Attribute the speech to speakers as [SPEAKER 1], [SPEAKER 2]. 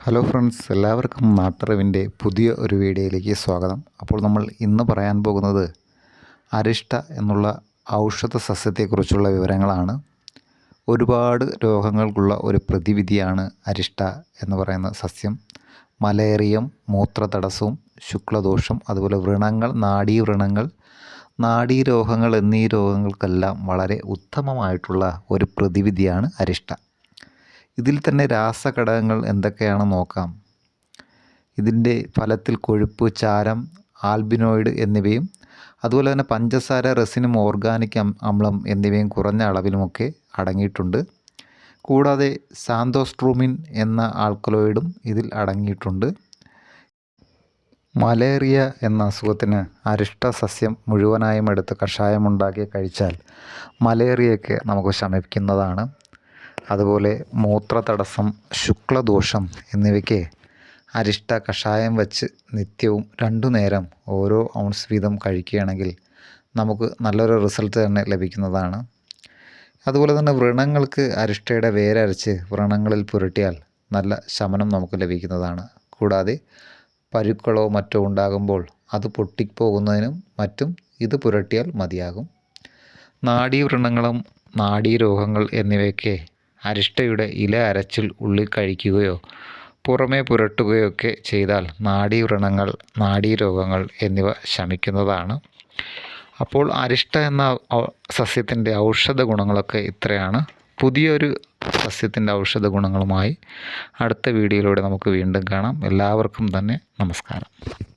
[SPEAKER 1] Hello friends എല്ലാവർക്കും നാട്ടറിവിന്റെ പുതിയ ഒരു വീഡിയോയിലേക്ക് സ്വാഗതം. അപ്പോൾ നമ്മൾ ഇന്ന് പറയാൻ പോകുന്നത് അരിഷ്ട എന്നുള്ള ഔഷധ സസ്യത്തെക്കുറിച്ചുള്ള വിവരങ്ങളാണ്. ഒരുപാട് രോഗങ്ങൾക്കുള്ള ഒരു പ്രതിവിധിയാണ് അരിഷ്ട എന്ന് പറയുന്ന സസ്യം. മലേറിയം മൂത്രതടസ്സവും ശുക്ലദോഷം അതുപോലെ വ്രണങ്ങൾ നാഡീ വ്രണങ്ങൾ. നാഡീ രോഗങ്ങൾ എന്നീ രോഗങ്ങൾക്കെല്ലാം വളരെ ഉത്തമമായിട്ടുള്ള ഒരു പ്രതിവിധിയാണ് അരിഷ്ട. ഇതിൽ തന്നെ രാസഘടകങ്ങൾ എന്തൊക്കെയാണ് നോക്കാം? ഇതിന്റെ ഫലത്തിൽ കൊഴുപ്പ് ചാരം ആൽബിനോയിഡ് എന്നിവയും അതുപോലെ തന്നെ പഞ്ചസാര റെസിനും ഓർഗാനിക് അമ്ലം എന്നിവയും കുറഞ്ഞ അളവിലുമൊക്കെ അടങ്ങിയിട്ടുണ്ട്. കൂടാതെ സാന്തോസ്ട്രൂമിൻ എന്ന ആൽക്കലോയിഡും ഇതിൽ അടങ്ങിയിട്ടുണ്ട്. മലേറിയ എന്ന അസുഖത്തിന് അരിഷ്ട സസ്യം മുഴുവനായും എടുത്ത് കഷായമുണ്ടാക്കി കഴിച്ചാൽ മലേറിയയൊക്കെ നമുക്ക് ശമിക്കുന്നതാണ് അതുപോലെ മൂത്രതടസ്സം ശുക്ലദോഷം എന്നിവയ്ക്ക് അരിഷ്ട കഷായം വച്ച് നിത്യവും രണ്ടു നേരം ഓരോ ഔൺസ് വീതം കഴിക്കുകയാണെങ്കിൽ നമുക്ക് നല്ലൊരു റിസൾട്ട് തന്നെ ലഭിക്കുന്നതാണ്. അതുപോലെ തന്നെ വ്രണങ്ങൾക്ക് അരിഷ്ടയുടെ വേരരച്ച് വ്രണങ്ങളിൽ പുരട്ടിയാൽ നല്ല ശമനം നമുക്ക് ലഭിക്കുന്നതാണ്. കൂടാതെ പരുക്കളോ മറ്റോ ഉണ്ടാകുമ്പോൾ അത് പൊട്ടിപ്പോകുന്നതിനും മറ്റും ഇത് പുരട്ടിയാൽ മതിയാകും. നാഡീവ്രണങ്ങളും നാഡീരോഗങ്ങൾ എന്നിവയൊക്കെ അരിഷ്ടയുടെ ഇല അരച്ചിൽ ഉള്ളിൽ കഴിക്കുകയോ പുറമേ പുരട്ടുകയോ ഒക്കെ ചെയ്താൽ നാഡീവ്രണങ്ങൾ നാഡീരോഗങ്ങൾ എന്നിവ ശമിക്കുന്നതാണ്. അപ്പോൾ അരിഷ്ട എന്ന സസ്യത്തിന്റെ ഔഷധ ഗുണങ്ങളൊക്കെ ഇത്രയാണ്. പുതിയൊരു സസ്യത്തിന്റെ ഔഷധ ഗുണങ്ങളുമായി അടുത്ത വീഡിയോയിലൂടെ നമുക്ക് വീണ്ടും കാണാം. എല്ലാവർക്കും തന്നെ നമസ്കാരം.